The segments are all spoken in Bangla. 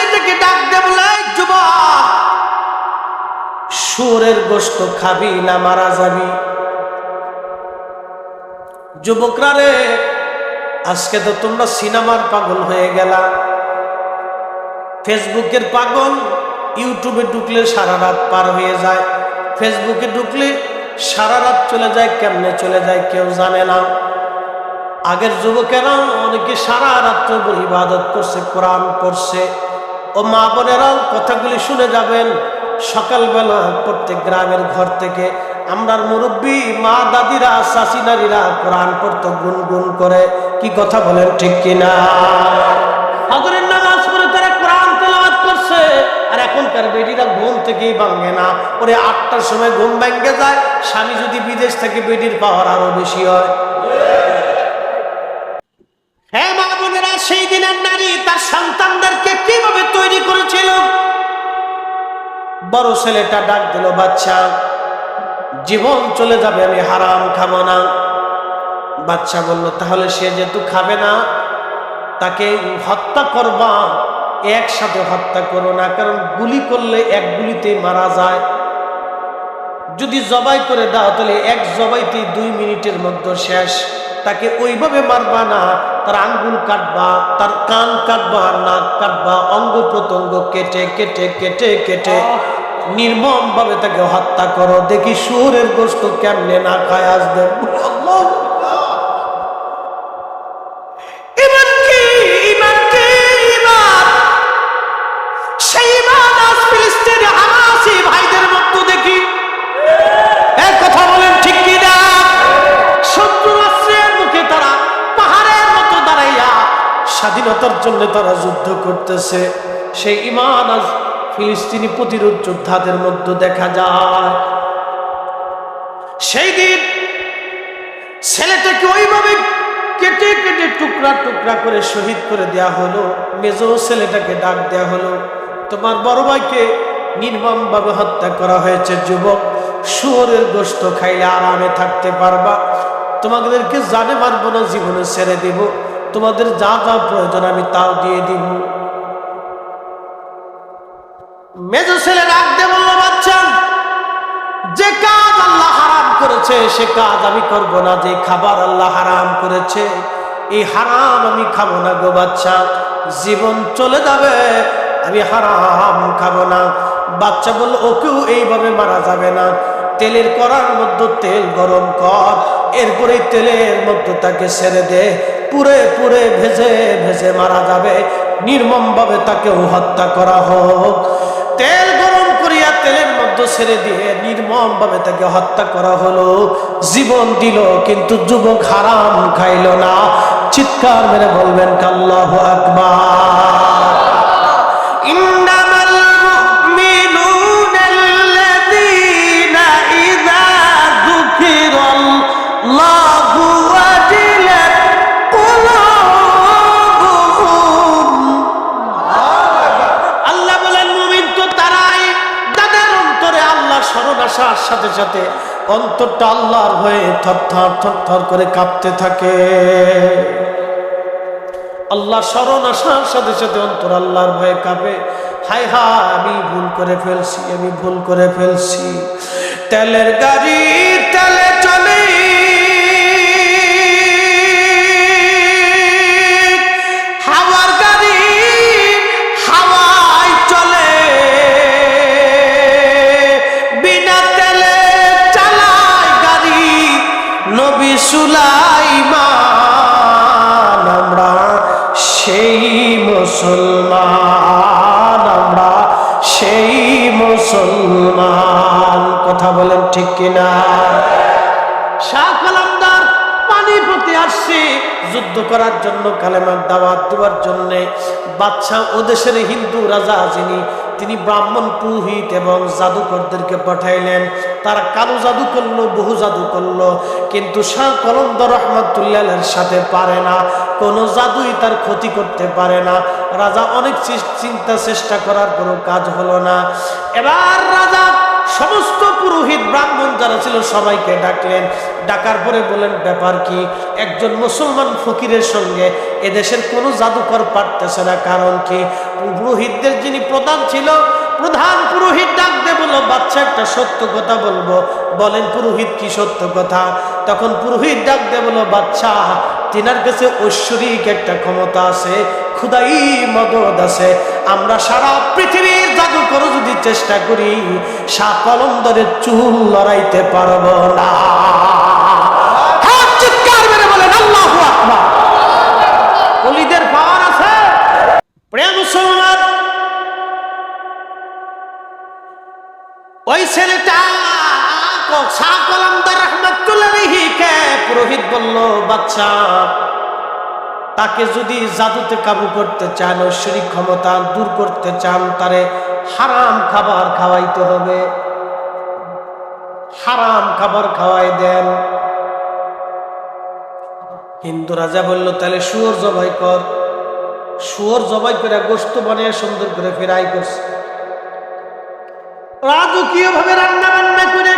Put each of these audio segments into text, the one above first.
ছেলেটাকে ডাক দে বলে "এই যুবক সুরের গোস্ত খাবি না মারা যাবি। যুবকরা রে, আজকে তো তোমরা সিনেমার পাগল হয়ে গেলা। ফেসবুকের পাগল ইউটিউবে ঢুকলে সারা রাত পার হয়ে যায়। ফেসবুকে ঢুকলে সারা রাত চলে যায়, কেমনে চলে যায় কেউ জানে না। আগের যুবকেরা অনেকে সারা রাত্র ইবাদত করছে, কোরআন পড়ছে। ও মা বোনেরাও কথাগুলি শুনে যাবেন। সকালবেলা প্রত্যেক গ্রামের ঘর থেকে আমরার মুরব্বী, মা দাদিরা শাশি নারীরা কোরআন পড়তো, গুনগুন করে। কি কথা বলেন ঠিক কিনা? আর এখনকার ঘুম থেকেই না। আটটার সময় যায়। যদি বিদেশ থেকে পাওয়ার আরও বেশি হয়। হ্যাঁ সেই দিনের নারী তার সন্তানদেরকে কীভাবে তৈরি করেছিল? বড় ছেলেটা ডাক দিল, বাচ্চা, জীবন চলে যাবে, আমি হারাম খাব না। বাচ্চা বলল, তাহলে সে যেহেতু খাবে না, তাকে হত্যা করবা, একসাথে হত্যা করো না, কারণ গুলি করলে এক গুলিতেই মারা যায়। যদি জবাই করে দাও, তাহলে এক জবাইতেই দুই মিনিটের মধ্যে শেষ। তাকে ওইভাবে মারবা না তার আঙ্গুল কাটবা, তার কান কাটবা নাক কাটবা, অঙ্গ প্রত্যঙ্গ কেটে কেটে কেটে কেটে। নির্মম ভাবে তাকে হত্যা করো। দেখি সুরের গোস্ত কেমনে না খায় আসবে ইমান কি? স্বাধীনতার জন্য তারা যুদ্ধ করতেছে। সেই ইমান আজ ফিলিস্তিনি প্রতিরোধ যোদ্ধাদের মধ্যে দেখা যায়। সেই দিন ছেলেটাকে ওইভাবে কেটে কেটে টুকরা টুকরা করে শহীদ করে দেয়া হলো। মেজো ছেলেটাকে ডাক দেয়া হলো। তোমার বড় ভাইকে নির্মমভাবে হত্যা করা হয়েছে, যুবক। শুয়োরের গোস্ত খাইলে আরামে থাকতে পারবা। তোমাদেরকে জানে মারবো না, জীবনে ছেড়ে দেব। তোমাদের যা যা প্রয়োজন আমি তাও দিয়ে দিব। মেজো ছেলে ডাক দে বলল, বাচ্চা, যে কাজ আল্লাহ হারাম করেছে, সে কাজ আমি করব না, যে খাবার আল্লাহ হারাম করেছে, এই হারাম আমি খাব না গো বাচ্চা। জীবন চলে যাবে, আমি হারাম খাব না। বাচ্চা বলল, ওকেও এইভাবে মারা যাবে না। তেলের করার মধ্যে তেল গরম কর এরপরে তেলের মধ্যে তাকে ছেড়ে দে, পুরে পুরে ভেজে ভেজে মারা যাবে। নির্মমভাবে তাকেও হত্যা করা হোক। তেল গরম করিয়া তেলের মধ্যে ছেড়ে দিয়ে নির্মম ভাবে তাকে হত্যা করা হলো। জীবন দিল, কিন্তু যুবক হারাম খাইল না। চিৎকার মেরে বলবেন কাল্লাহ আকবার। আসার সাথে সাথে অন্তরটা আল্লাহর হয়ে থরথর থরথর করে কাঁপতে থাকে। আল্লাহ স্মরণ আসার সাথে সাথে অন্তর আল্লাহর ভয়ে কাঁপে। হায় হা আমি ভুল করে ফেলছি, আমি ভুল করে ফেলছি। তেলের গাড়ি সুলাইমান, আমরা সেই মুসলমান, আমরা সেই মুসলমান। কথা বলেন ঠিক কিনা? শাহ কালামদার পানিপতি আসছে, যুদ্ধ করার জন্য কালেমার দাওয়াত দেওয়ার জন্য। বাদশাহ ও দেশের হিন্দু রাজা যিনি, তিনি ব্রাহ্মণ পুরোহিত এবং জাদুকরদেরকে পাঠাইলেন। তারা কালো জাদু করল, বহু জাদু করল। কিন্তু শাহ কলন্দর রহমতুল্লাহের সাথে পারে না। কোনো জাদুই তার ক্ষতি করতে পারে না। রাজা অনেক চিন্তা চেষ্টা করার কোনো কাজ হলো না। এবার রাজা সমস্ত পুরোহিত ব্রাহ্মণ যারা ছিল সবাইকে ডাকলেন। ডাকার পরে বলেন ব্যাপার কি? একজন মুসলমান ফকিরের সঙ্গে এদেশের কোনো জাদুকর পারতেছে না। কারণ কি? পুরোহিতদের যিনি প্রধান ছিল প্রধান পুরোহিত ডাক দে বলল, বাচ্চা, একটা সত্য কথা বলব। বলেন, পুরোহিত কি সত্য কথা? তখন পুরোহিত ডাক দে বলল, বাচ্চা, তিনার কাছে ঐশ্বরিক একটা ক্ষমতা আছে, খুদাই মদত আছে। আমরা সারা পৃথিবীর জাদুকর যদি চেষ্টা করি সাকলন্দরের কলন্দরের চুল লড়াইতে পারব না। পুরোহিত বলল বাচ্চা তাকে যদি জাদুতে কাবু করতে চান ঐশ্বরিক ক্ষমতা দূর করতে চান, তারে হারাম খাবার খাওয়াইতে হবে। হারাম খাবার খাওয়াই দেন। হিন্দু রাজা বলল, তাহলে শুয়োর জবাই কর। শুয়োর জবাই করে গোস্ত বানিয়ে সুন্দর করে ফেরাই করছে। রাজকীয় ভাবে রান্না বান্না করে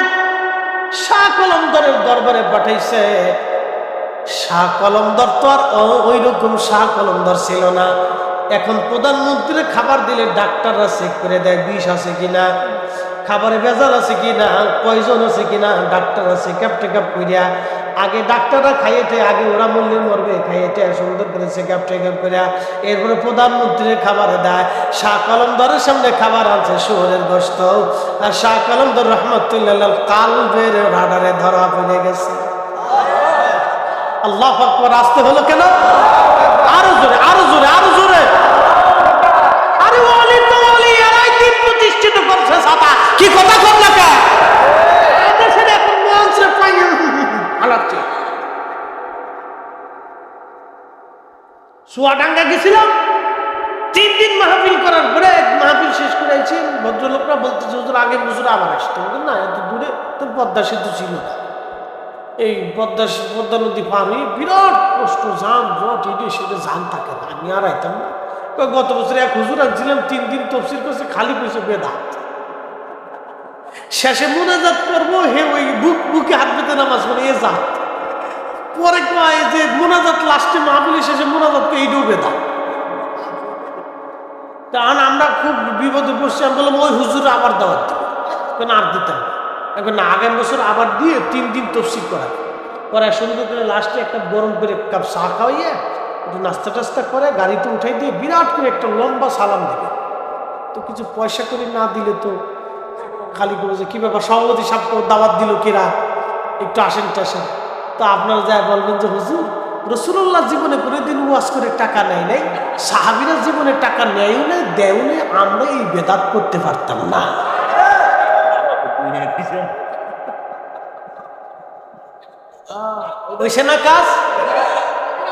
শাহ কলমদরের দরবারে পাঠাইছে। শাহ কলমদর তো আর ওই রকম শাহ কলমদর ছিল না। এখন প্রধানমন্ত্রীর খাবার দিলে ডাক্তাররা চেক করে দেয় বিষ আছে কিনা, খাবারে বেজাল আছে কিনা পয়জন আছে কিনা আছে চেকআপ টেকআপ করিয়া আগে ডাক্তাররা খাইয়েতে আগে ওরা মূল্য মরবে খাইয়েতে সুন্দর করে চেকআপ টেকআপ করে, এরপরে প্রধানমন্ত্রীর খাবার দেয়। শাহ কলমদরের সামনে খাবার আনছে শহরের গোস্ত আর শাহ কলমদর রহমতুল্লাহ কালবের রাডারে ধরা পড়ে গেছে। আল্লাহ আসতে হলো কেন আরও জোরে আরও জোরে আরও জোরে আরে ওলি তো ওলি এরাই দিন প্রতিষ্ঠিত করছে সাতা কি কথা কর না কে এদেশের এখন মঞ্চে পাই হালাচ্ছে চুয়াডাঙ্গা গেছিলাম। তিন দিন মাহফিল করার পরে মাহফিল শেষ করে আইছি। ভদ্রলোকরা বলতেছে, হুজুর, আগে বছর আবার আসতে হবে না, এত দূরে তো পদ্মা সেতু ছিল এই পদ্মা পদ্মা নদী হয়ে বিরাট কষ্ট, জাম জট এটি সেটা জাম থাকে না, আমি আর আইতাম না। গত বছর এক হুজুর আনছিলাম তিন দিন তফসিল করছে, খালি পয়সা বেদাত। শেষে মোনাজাত করব, হে ওই বুক, বুকে হাত পেতে নামাজ পড়ে, এ জাত। পরে কয় যে মোনাজাত লাস্টে মাহফিলি শেষে মোনাজাত কে এইটাও বেদাত কারণ আমরা খুব বিপদে পড়ছি, আমি বললাম, ওই হুজুর আবার দাওয়াত দেবে। কেন আর দিতাম এখন না আগামী বছর আবার দিয়ে তিন দিন তফসিল করা। করা সুন্দর করে লাস্টে একটা গরম করে কাপ চা খাওয়াইয়ে একটু নাস্তা টাস্তা করে গাড়িতে উঠাই দিয়ে বিরাট করে একটা লম্বা সালাম দেবে। তো কিছু পয়সা করে না দিলে তো খালি করে যে, কী ব্যাপার? সভাপতি সাহেব দাওয়াত দিল কিরা? একটু আসেন টাসেন তো আপনারা যা বলবেন যে, হুজুর রসুল্লাহ জীবনে কোনোদিন ওয়াজ করে টাকা নেয় নাই, সাহাবিরা জীবনে টাকা নেয়ও নেই, দেয়ও নেই, আমরা এই বেদাত করতে পারতাম না। ওইসে না কাজ?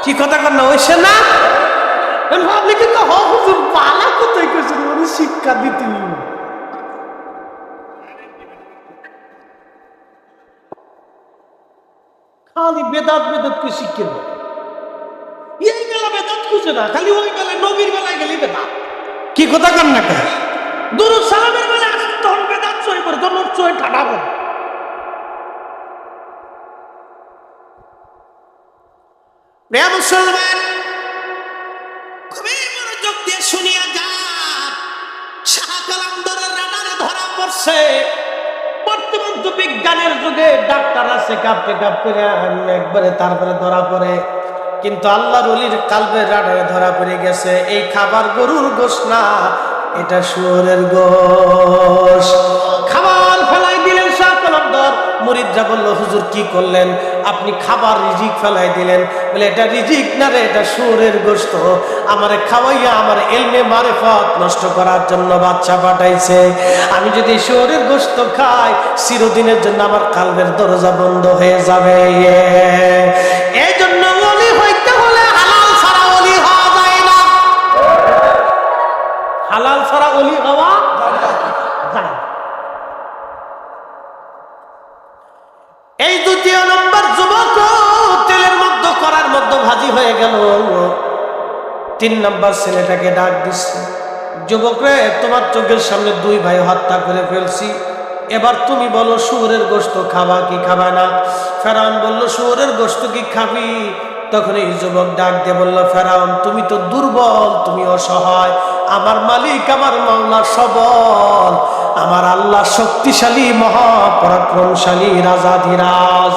কি কথা কর না ওইসে না ভাবলি কিন্তু হুজুর, পালা কোথায় কইছেন? মানে শিক্ষা দিতে খালি বেদাত বেদাত কই শিখে না এই বেলা বেদাত খুঁজে না খালি ওই বেলায় নবীর বেলায় গেলি বেদাত। কি কথা কর না কেন? সালামের বেলায় আসলে তখন বেদাত করে তখন করে। প্রিয় মুসলমান খুবই মনোযোগ দিয়ে শুনিয়া যান। শাহ রাডারে ধরা পড়ছে। বিজ্ঞানের যুগে ডাক্তাররা চেকআপ টেকআপ করে একবারে তারপরে ধরা পড়ে। কিন্তু আল্লাহর অলির কালবের রাডারে ধরা পড়ে গেছে। এই খাবার গরুর গোস না, এটা শুয়োরের গোশ। মুরিদরা বলল, হুজুর কি করলেন? আপনি খাবার রিজিক ফেলাই দিলেন। বলে, এটা রিজিক না রে, এটা সুরের গোস্ত আমারে খাওয়াইয়া আমার এলমে মারেফত নষ্ট করার জন্য বাচ্চা পাঠাইছে। আমি যদি সুরের গোস্ত খাই, চিরদিনের জন্য আমার কালবের দরজা বন্ধ হয়ে যাবে। মধ্যে ভাজি হয়ে গেল। তিন নম্বর ছেলেটাকে ডাক দিচ্ছে যুবক রে তোমার চোখের সামনে দুই ভাই হত্যা করে ফেলছি। এবার তুমি বলো, শুয়োরের গোস্ত খাবা কি খাবা না? ফেরাউন বলল, শুয়োরের গোস্ত কি খাবি? তখন এই যুবক ডাক দিয়ে বলল, ফেরাউন, তুমি তো দুর্বল, তুমি অসহায়। আমার মালিক, আমার মাওলা সবল। আমার আল্লাহ শক্তিশালী, মহাপরাক্রমশালী রাজাধিরাজ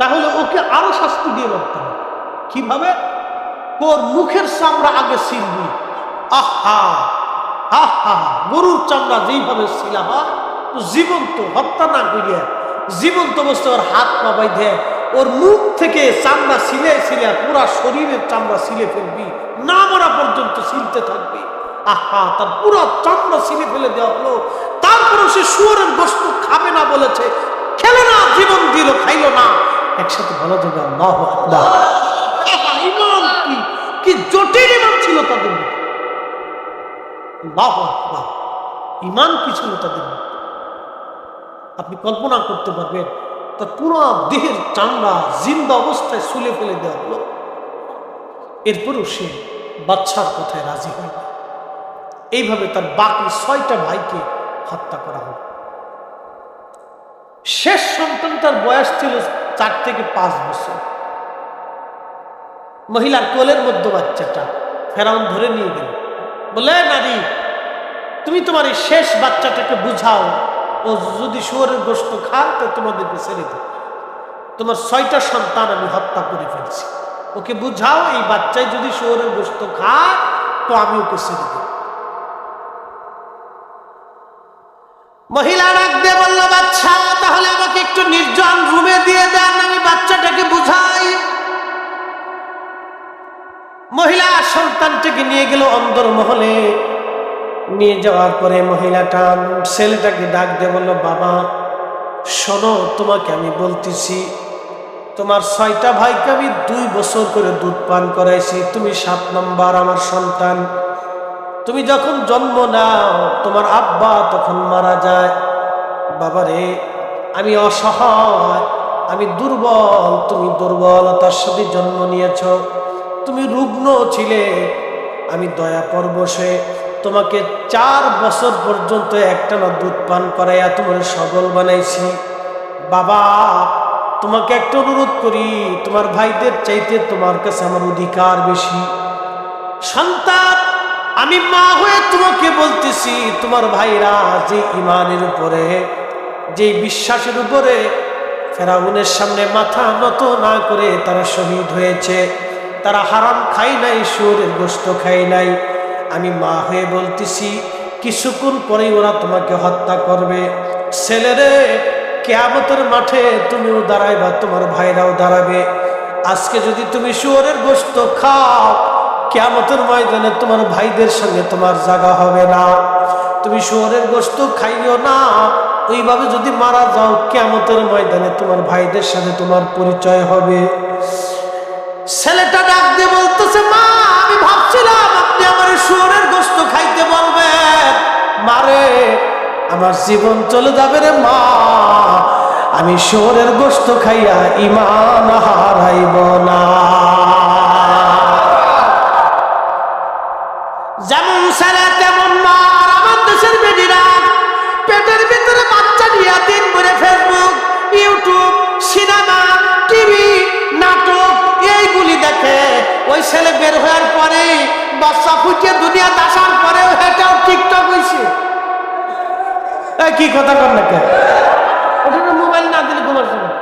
তাহলে ওকে আরও শাস্তি দিয়ে মারতে হবে। কীভাবে? ওর মুখের চামড়া আগে ছিলবি আহা আহা, গরুর চামড়া যেইভাবে ছিলা হয় জীবন্ত, হত্যা না করিয়া, জীবন্ত অবস্থা ওর হাত পা বাইধে ওর মুখ থেকে চামড়া ছিলে ছিলে পুরা শরীরের চামড়া ছিলে ফেলবি, না মরা পর্যন্ত ছিলতে থাকবি। আহা, তার পুরো চামড়া ছিলে ফেলে দেওয়া হলো। তারপরে সে শুয়ারের বস্তু খাবে না বলেছে, খেলো না, জীবন দিল, খাইলো না। একসাথে ভালো যাবে আল্লাহ। আহা, ইমান কি? কি জটিল ইমান ছিল তাদের আল্লাহু আকবার। ইমান কি ছিল তাদের আপনি কল্পনা করতে পারবেন তার পুরো দেহের চামড়া জিন্দা অবস্থায় সুলে ফেলে দেওয়া হলো। এরপরও সে বাচ্চার কথায় রাজি হয় এইভাবে তার বাকি ছয়টা ভাইকে হত্যা করা হলো। শেষ সন্তান তার বয়স ছিল চার থেকে পাঁচ বছর। মহিলার কোলের মধ্যে বাচ্চাটা ফেরাউন ধরে নিয়ে গেল। বলে নারী, তুমি তোমার এই শেষ বাচ্চাটাকে বুঝাও। ও যদি শুয়ারের গোস্ত খায়, তো তোমাদেরকে ছেড়ে দেব তোমার ছয়টা সন্তান আমি হত্যা করে ফেলছি। ওকে বুঝাও, এই বাচ্চায় যদি শুয়ারের গোস্ত খায়, তো আমি ওকে ছেড়ে দেব। মহিলা দিয়ে বলল, বাচ্চা একটু নির্জন রুমে দিয়ে দেন, আমি বাচ্চাটাকে বুঝাই। মহিলা সন্তানটাকে নিয়ে গেল অন্দর মহলে। নিয়ে যাওয়ার পরে মহিলাটা ছেলেটাকে ডাক দিয়ে বলল, বাবা, শোনো, তোমাকে আমি বলতেছি, তোমার ছয়টা ভাইকে আমি দুই বছর করে দুধ পান করাইছি। তুমি সাত নম্বর আমার সন্তান। তুমি যখন জন্ম নাও, তোমার আব্বা তখন মারা যায়। বাবারে আমি অসহায়, আমি দুর্বল, তুমি দুর্বলতার সাথে জন্ম নিয়েছ, তুমি রুগ্ন ছিলে, আমি দয়া পরবশে তোমাকে চার বছর পর্যন্ত একটানা দুধ পান করাইয়া তোমার সবল বানাইছি। বাবা, তোমাকে একটা অনুরোধ করি, তোমার ভাইদের চাইতে তোমার কাছে আমার অধিকার বেশি। সন্তান, আমি মা হয়ে তোমাকে বলতেছি, তোমার ভাইরা যে ইমানের উপরে যে বিশ্বাসের উপরে ফেরাউনের সামনে মাথা নত না করে তারা শহীদ হয়েছে, তারা হারাম খাই নাই সুরের গোস্ত খাই নাই। আমি মা হয়ে বলতেছি, কিছুক্ষণ পরেই ওরা তোমাকে হত্যা করবে। ছেলেরে, কেয়ামতের মাঠে তুমিও দাঁড়াইবা, তোমার ভাইরাও দাঁড়াবে। আজকে যদি তুমি শুয়োরের গোস্ত খাও, কেয়ামতের ময়দানে তোমার ভাইদের সঙ্গে তোমার জায়গা হবে না। তুমি শুয়োরের গোস্ত খাইও না ওইভাবে যদি মারা যাও, কেয়ামতের ময়দানে তোমার ভাইদের সাথে তোমার পরিচয় হবে। ছেলেটা ডাক দিয়ে বলতেছে, মা, আমি ভাবছিলাম আপনি আমার শুয়োরের গোস্ত খাইতে বলবেন। মারে আমার জীবন চলে যাবে রে মা। আমি শুয়োরের গোস্ত খাইয়া ইমান হারাইব না। যেমন ছেলে, তেমন মা। আমার দেশের বেডিরা পেটের ভিতরে করে ইউটিউব, সিনেমা, টিভি, নাটক, এইগুলি দেখে ওই ছেলে বের হওয়ার পরে দুনিয়া আসার পরেও এটাও টিকটক হয়েছে কি কর মোবাইল না দিলে ঘুমার সময়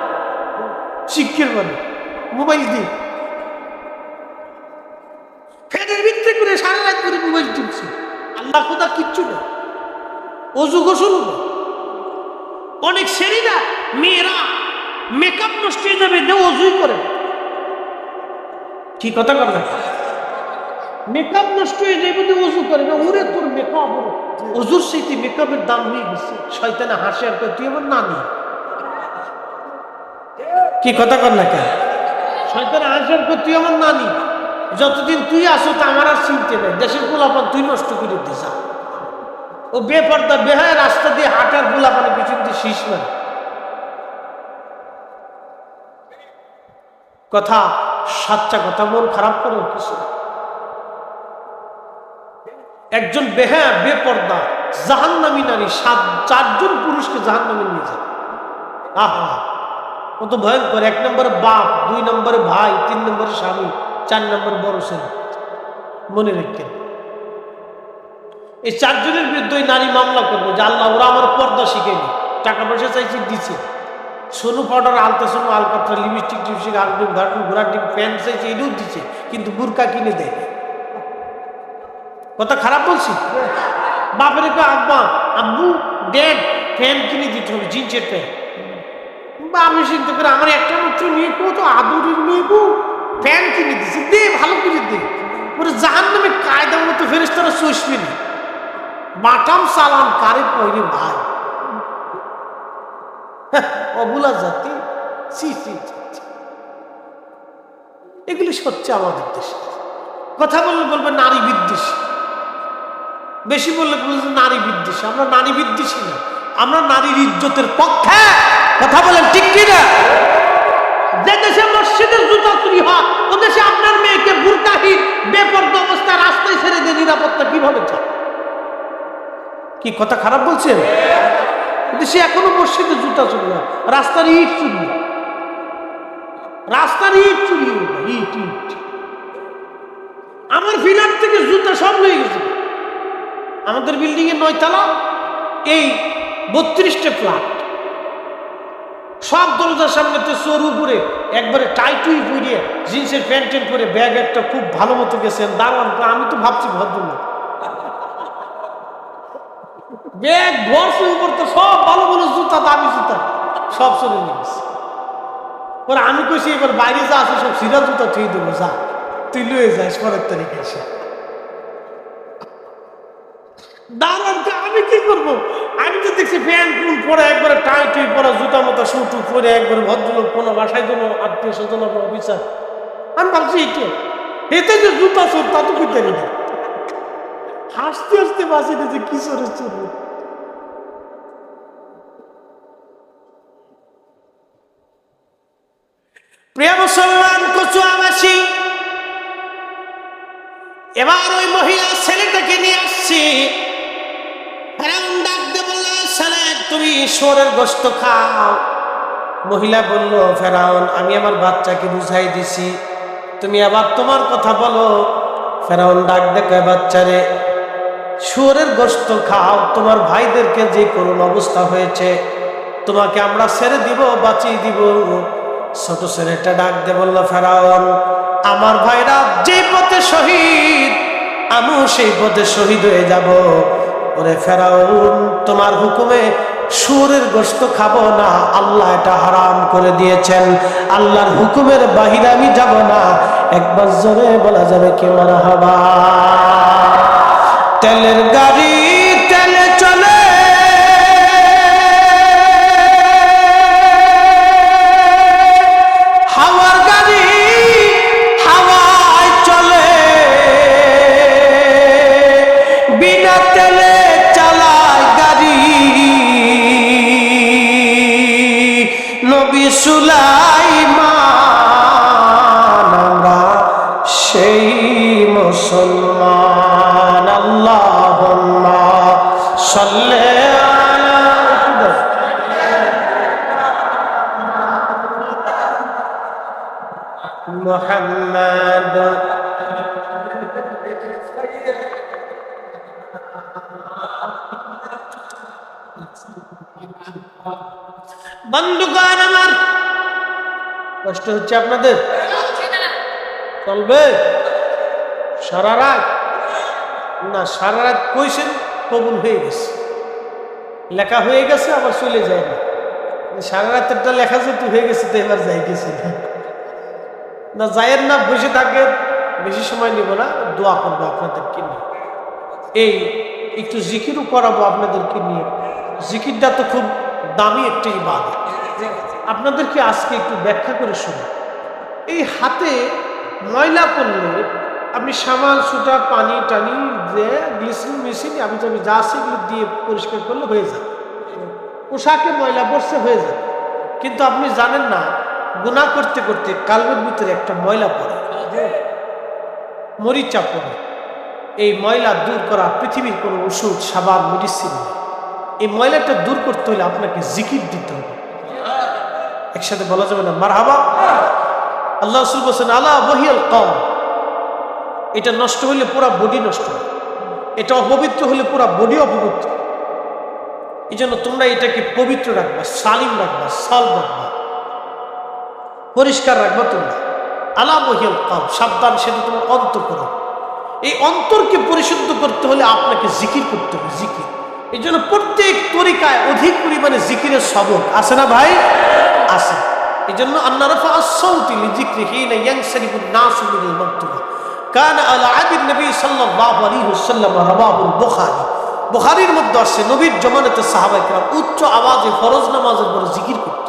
শিক্ষের বলে। মোবাইল দি। সারা রাত করে মোবাইল টিপছে। আল্লাহ খোদা কিচ্ছু না। অজু গোসল না অনেক সেরিরা মেয়েরা মেকআপ নষ্ট হয়ে যাবে অজুই করে। কি কথা কর মেকআপ নষ্ট হয়ে যাবে দেও অজু করে না ওরে তোর মেকআপ অজুর সেইতে মেকআপের দাম হয়ে গেছে। শয়তানে হাসে আর তুই আমার নানি? কি কথা কর না কেন শয়তানে হাসে আর তুই আমার নানি? যতদিন তুই আসো তা আমার আর চিনতে নেই। দেশের গোলাপান তুই নষ্ট করে দিস। ও বেপর্দা, বেহায় রাস্তা দিয়ে হাঁটার দিয়ে কথা সাচ্চা কথা, মন খারাপ করে কিছু একজন বেহা, বেপর্দা, জাহান্নামী নারী, সাত, চারজন পুরুষকে জাহান্নামে নিয়ে যায়। আহা, কত ভয়ঙ্কর। এক নম্বরে বাপ, দুই নম্বরে ভাই, তিন নম্বরে স্বামী, চার নম্বর বড় ছেলে। মনে রাখেন। এই চারজনের বিরুদ্ধে নারী মামলা করবে যে আল্লাহ, ওরা আমার পর্দা শিখেনি টাকা পয়সা চাইছি, দিছে। সোনু পাউডার আলতা সোনু আলকাত্রা লিপস্টিক টিপস্টিক আলটিম ঘাটুম ঘোরাটিম প্যান্ট চাইছে, এটাও দিছে, কিন্তু বুরকা কিনে দেয় কথা খারাপ বলছি? বাপের কো আব্বা, আব্বু, ড্যাড ফ্যান কিনে দিতে হবে, জিন্সের প্যান্ট। বা আমি চিন্তা করে, আমার একটা মাত্র মেয়ে কো তো আদুরের মেয়ে কো ফ্যান কিনে দিছে, দে, ভালো করে দে। ওরে জাহান নামে কায়দা মতো ফেরেস তারা বাটাম সালাম, কারে কইরে ভাই? অবুলা জাতি সি সি। এগুলি সত্যি আমাদের দেশে। কথা বললে বলবে নারী বিদ্বেষী। বেশি বললে বলবে নারী বিদ্বেষী। আমরা নারী বিদ্বেষী না। আমরা নারীর ইজ্জতের পক্ষে। কথা বলেন ঠিক কিনা? যে দেশে মসজিদের জুতা চুরি হয়, ও দেশে আপনার মেয়েকে বুরকাহীন বেপর্দা অবস্থায় রাস্তায় ছেড়ে দিয়ে নিরাপত্তা কীভাবে চায়? কি কথা খারাপ বলছেন? দেশে এখনও মসজিদে জুতা চুরি হয় রাস্তার ইট চুরি। হয়। রাস্তার ইট চুরি ইট ইট। আমার ফিলার থেকে জুতা সব নিয়ে গেছে। আমাদের বিল্ডিং এর নয়তলা, এই বত্রিশটা ফ্ল্যাট। সব দরজার সামনে তো চোর উপরে, একবারে টাইটুই পরিয়ে জিন্সের প্যান্ট পরে ব্যাগ একটা খুব ভালো মতো গেছেন দারোয়ান, আমি তো ভাবছি ভদ্রলোক। ব্যাগ ভরছে উপর তো সব ভালো ভালো জুতা, দামি জুতা, সব চলে নিয়ে গেছে। পরে আমি কইছি, এবার বাইরে যা আছে সব সিধা জুতা থুই দেবো, যা। তুই লয়ে যাস, পরের তারিখে এসে। দাঁড়ান আমি কি করব? আমি তো দেখছি প্যান্ট পুল পরে একবারে টাই টুই পরা জুতা মতো শুটু পরে একবারে ভদ্রলোক কোনো বাসায় জন্য আত্মীয় স্বজন অফিসার আমি ভাবছি এটি এতে যে জুতা চোর, তা তো বুঝতে না। হাসতে হাসতে বাঁচি যে কি চোরের চোর। প্রিয় মুসলমান, কচুয়াবাসী, এবার ওই মহিলা ছেলেটাকে নিয়ে আসছি। ফেরাউন ডাক দিয়ে বলল তুমি ঈশ্বরের গোস্ত খাও। মহিলা বলল, ফেরাউন, আমি আমার বাচ্চাকে বুঝাই দিছি। তুমি আবার তোমার কথা বলো। ফেরাউন ডাক দেখে বাচ্চারে, শুয়োরের গোস্ত খাও। তোমার ভাইদেরকে যে করুণ অবস্থা হয়েছে, তোমাকে আমরা ছেড়ে দিব, বাঁচিয়ে দিব। ছোট ছেলেটা ডাক দে বলল, ফেরাউন, আমার ভাইরা যে পথে শহীদ, আমিও সেই পথে শহীদ হয়ে যাব। ওরে ফেরাউন, তোমার হুকুমে সুরের গোস্ত খাব না, আল্লাহ এটা হারাম করে দিয়েছেন। আল্লাহর হুকুমের বাহিরে আমি যাব না। একবার জোরে বলা যাবে কি মারা হবা তেলের গাড়ি محمد বন্ধুগণ আমার কষ্ট হচ্ছে আপনাদের চলবে সারা রাত না সারা রাত কইছেন কবুল হয়ে গেছে লেখা হয়ে গেছে আবার চলে যায় না সারা রাতেরটা লেখা যেহেতু হয়ে গেছে তো এবার যাই গেছে না যায়ের না বসে থাকে, বেশি সময় নিব না, দোয়া করব আপনাদেরকে নিয়ে। এই একটু জিকিরও করাবো আপনাদেরকে নিয়ে। জিকিরটা তো খুব দামি একটি ইবাদত। আপনাদেরকে আজকে একটু ব্যাখ্যা করে শুনি এই হাতে ময়লা করলে আপনি সামাল সুটা পানি টানি দিয়ে গ্লিসারিন, মেশিন, আমি তো যা এগুলো দিয়ে পরিষ্কার করলে হয়ে যাবে। পোশাকে ময়লা পড়ছে, হয়ে যাবে। কিন্তু আপনি জানেন না গুণা করতে করতে কালবের ভিতরে একটা ময়লা পড়ে। মরিচা পড়ে। এই ময়লা দূর করা পৃথিবীর কোনো ওষুধ, সাবান, মেডিসিন এই ময়লাটা দূর করতে হলে আপনাকে জিকির দিতে হবে। একসাথে বলা যাবে না মার হাবা আল্লাহ রসুল বলছেন আল্লাহ বহিয়াল কম এটা নষ্ট হলে পুরা বডি নষ্ট এটা অপবিত্র হলে পুরা বডি অপবিত্র। এই জন্য তোমরা এটাকে পবিত্র রাখবা, সালিম রাখবা, সাল রাখবা। পরিষ্কার রাখবা তোমরা। আলা বহিয়াল কম সাবধান সেটা তোমার অন্তর করো। এই অন্তরকে পরিশুদ্ধ করতে হলে আপনাকে জিকির করতে হবে, জিকির। এই জন্য প্রত্যেক তরিকায় অধিক পরিমাণে জিকিরের সবক আছে না ভাই? আছে। এই জন্য আল্লাহ রফা আসৌতি লিজিক্রি হিনা ইয়ানসারিবুন নাসু মিনাল মাকতুবা কান আলা আদিন নবী সাল্লাল্লাহু আলাইহি ওয়াসাল্লাম রাবাহুল বুখারী। বুখারীর মধ্যে আসছে, নবীর জমানাতে সাহাবায়ে কেরাম উচ্চ আওয়াজে ফরজ নামাজের পরে জিকির করতেন